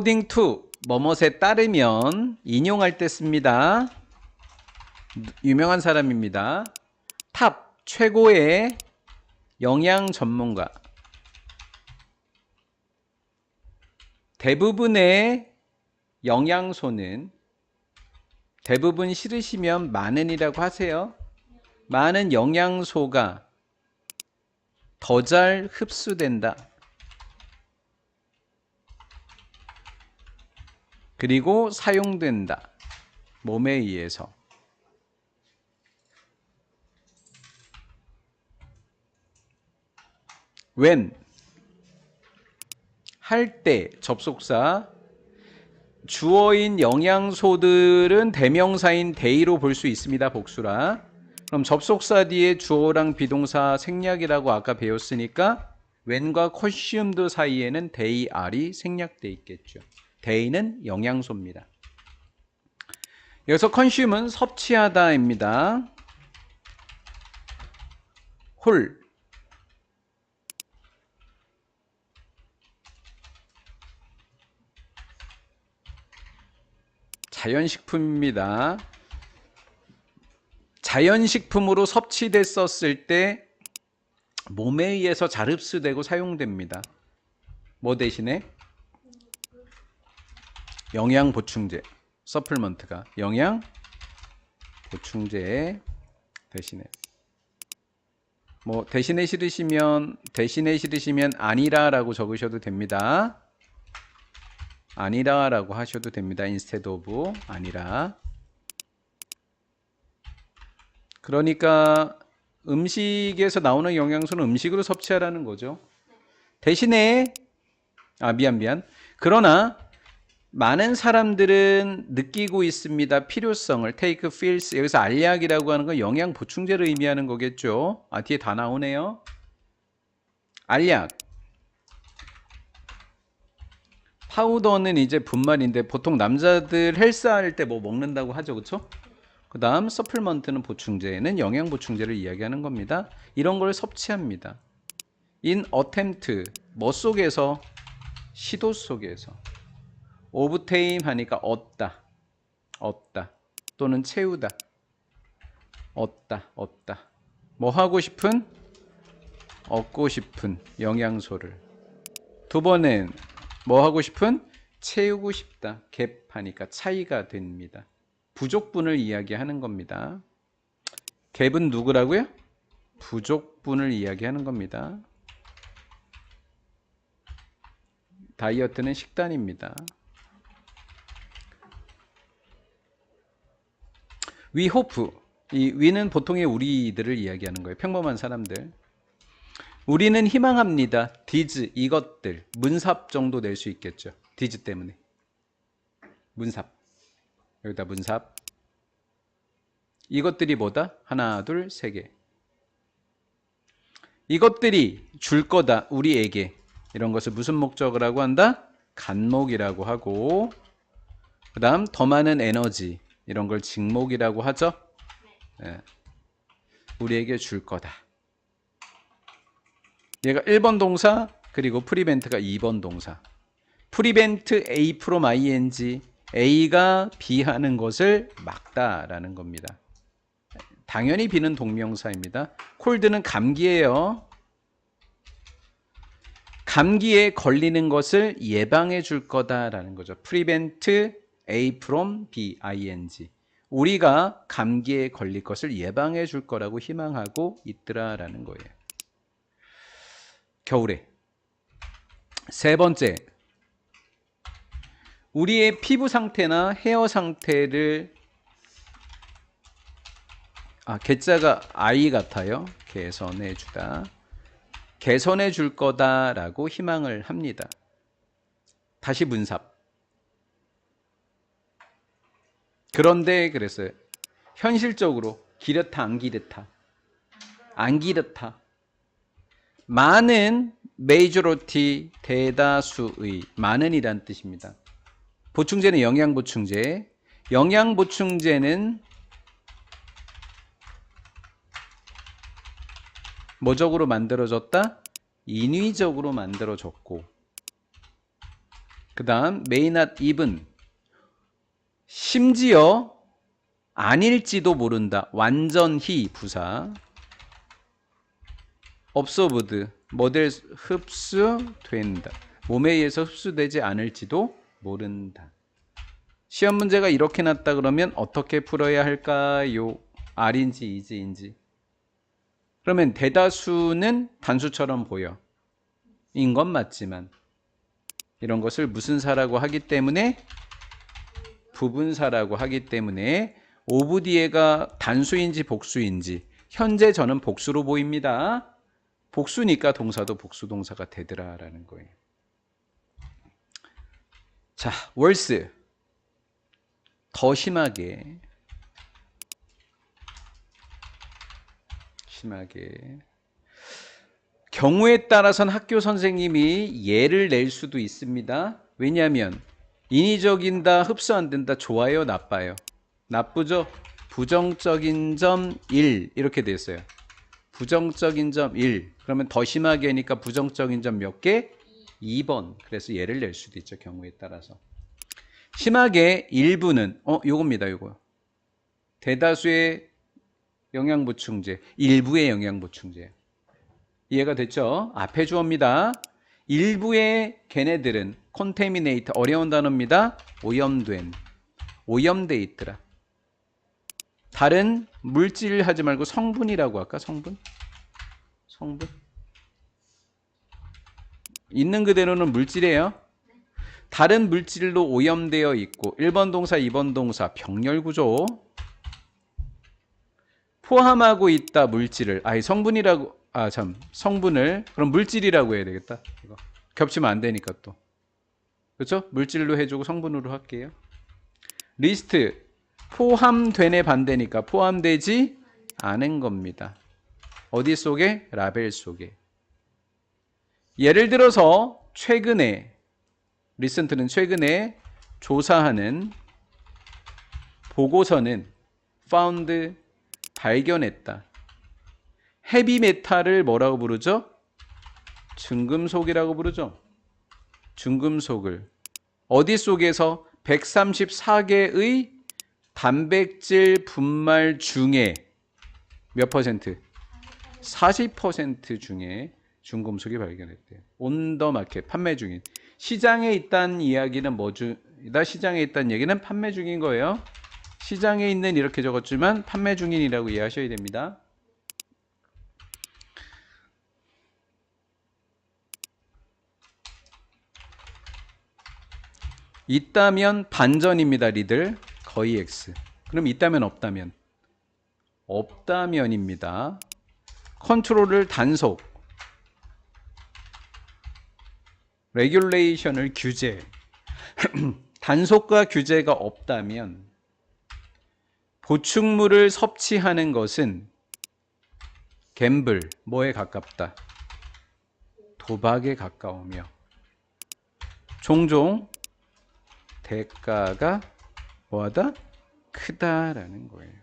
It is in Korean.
according to 뭐뭇에 따르면 인용할 때 씁니다. 유명한 사람입니다. 탑 최고의 영양 전문가. 대부분의 영양소는 대부분 싫으시면 많은이라고 하세요. 많은 영양소가 더 잘 흡수된다. 그리고 사용된다. 몸에 의해서. when 할 때 접속사 주어인 영양소들은 대명사인 데이로 볼 수 있습니다. 복수라. 그럼 접속사 뒤에 주어랑 비동사 생략이라고 아까 배웠으니까 when과 consumed 사이에는 they are이 생략돼 있겠죠. Day는 영양소입니다. 여기서 consume은 섭취하다입니다. 홀 자연식품입니다. 자연식품으로 섭취됐었을 때 몸에 의해서 잘 흡수되고 사용됩니다. 뭐 대신에 영양 보충제, 서플먼트가 영양 보충제 대신에 뭐 대신에 싫으시면 대신에 싫으시면 아니라라고 적으셔도 됩니다. 아니라라고 하셔도 됩니다. instead of 아니라. 그러니까 음식에서 나오는 영양소는 음식으로 섭취하라는 거죠. 대신에 아 미안 미안. 그러나 많은 사람들은 느끼고 있습니다. 필요성을 take feels 여기서 알약이라고 하는 건 영양 보충제를 의미하는 거겠죠. 아 뒤에 다 나오네요. 알약 파우더는 이제 분말인데 보통 남자들 헬스할 때 뭐 먹는다고 하죠, 그렇죠? 그 다음 서플먼트는 보충제는 영양 보충제를 이야기하는 겁니다. 이런 걸 섭취합니다. in attempt 뭐 속에서 시도 속에서 오브테임 하니까 얻다, 얻다 또는 채우다, 얻다, 얻다. 뭐 하고 싶은 얻고 싶은 영양소를 두 번은 뭐 하고 싶은 채우고 싶다. 갭 하니까 차이가 됩니다. 부족분을 이야기하는 겁니다. 갭은 누구라고요? 부족분을 이야기하는 겁니다. 다이어트는 식단입니다. 위 호프 이 위는 보통의 우리들을 이야기하는 거예요. 평범한 사람들. 우리는 희망합니다. 디즈 이것들 문삽 정도 낼 수 있겠죠. 디즈 때문에 문삽 여기다 문삽 이것들이 뭐다? 하나 둘 세 개. 이것들이 줄 거다 우리에게 이런 것을 무슨 목적을 하고 한다? 간목이라고 하고 그 다음 더 많은 에너지 이런 걸 직목이라고 하죠. 예. 우리에게 줄 거다. 얘가 1번 동사 그리고 프리벤트가 2번 동사. 프리벤트 A 프롬 ing A가 B 하는 것을 막다라는 겁니다. 당연히 B는 동명사입니다. 콜드는 감기예요. 감기에 걸리는 것을 예방해 줄 거다라는 거죠. prevent A from B ing. 우리가 감기에 걸릴 것을 예방해 줄 거라고 희망하고 있더라라는 거예요. 겨울에. 세 번째. 우리의 피부 상태나 헤어 상태를 아, 개자가 I 같아요. 개선해 주다. 개선해 줄 거다라고 희망을 합니다. 다시 문삽. 그런데 그랬어요. 현실적으로 기르다 안 기르다. 안 기르다. 많은 메이저로티 대다수의 많은이란 뜻입니다. 보충제는 영양 보충제. 영양 보충제는 뭐적으로 만들어졌다? 인위적으로 만들어졌고 그 다음 may even 심지어 아닐지도 모른다. 완전히 부사. observed 모델 흡수된다. 몸에 의해서 흡수되지 않을지도 모른다. 시험 문제가 이렇게 났다 그러면 어떻게 풀어야 할까요? R인지 이지인지. 그러면 대다수는 단수처럼 보여. 인 건 맞지만 이런 것을 무슨 사라고 하기 때문에 부분사라고 하기 때문에 오브 뒤에가 단수인지 복수인지 현재 저는 복수로 보입니다. 복수니까 동사도 복수 동사가 되더라라는 거예요. 자, 월스 더 심하게 심하게 경우에 따라서는 학교 선생님이 예를 낼 수도 있습니다. 왜냐하면 인위적인다, 흡수 안 된다, 좋아요, 나빠요. 나쁘죠? 부정적인 점 1 이렇게 돼 있어요. 부정적인 점 1. 그러면 더 심하게 하니까 부정적인 점 몇 개? 2번. 그래서 예를 낼 수도 있죠. 경우에 따라서. 심하게 일부는 어, 요겁니다. 요거. 대다수의 영양 보충제, 일부의 영양 보충제. 이해가 됐죠? 앞에 주어입니다. 일부의 걔네들은 contaminate 어려운 단어입니다. 오염된 오염돼 있더라. 다른 물질 하지 말고 성분이라고 할까? 성분? 성분? 있는 그대로는 물질이에요. 다른 물질로 오염되어 있고 1번 동사, 2번 동사 병렬 구조 포함하고 있다 물질을 아니 성분이라고 아 참 성분을 그럼 물질이라고 해야 되겠다. 이거 겹치면 안 되니까 또 그렇죠? 물질로 해주고 성분으로 할게요. 리스트 포함된의 반대니까 포함되지 않은 겁니다. 어디 속에? 라벨 속에. 예를 들어서 최근에 리센트는 최근에 조사하는 보고서는 found 발견했다. 헤비메탈을 뭐라고 부르죠? 중금속이라고 부르죠. 중금속을 어디 속에서 134개의 단백질 분말 중에 몇 퍼센트? 40% 중에 중금속이 발견했대요. 온더 마켓 판매 중인 시장에 있다는 이야기는 뭐주다 시장에 있다는 얘기는 판매 중인 거예요. 시장에 있는 이렇게 적었지만 판매 중인이라고 이해하셔야 됩니다. 있다면 반전입니다, 리들. 거의 X. 그럼 있다면 없다면? 없다면입니다. 컨트롤을 단속. 레귤레이션을 규제. 단속과 규제가 없다면 보충물을 섭취하는 것은 갬블, 뭐에 가깝다? 도박에 가까우며 종종 대가가 뭐하다? 크다라는 거예요.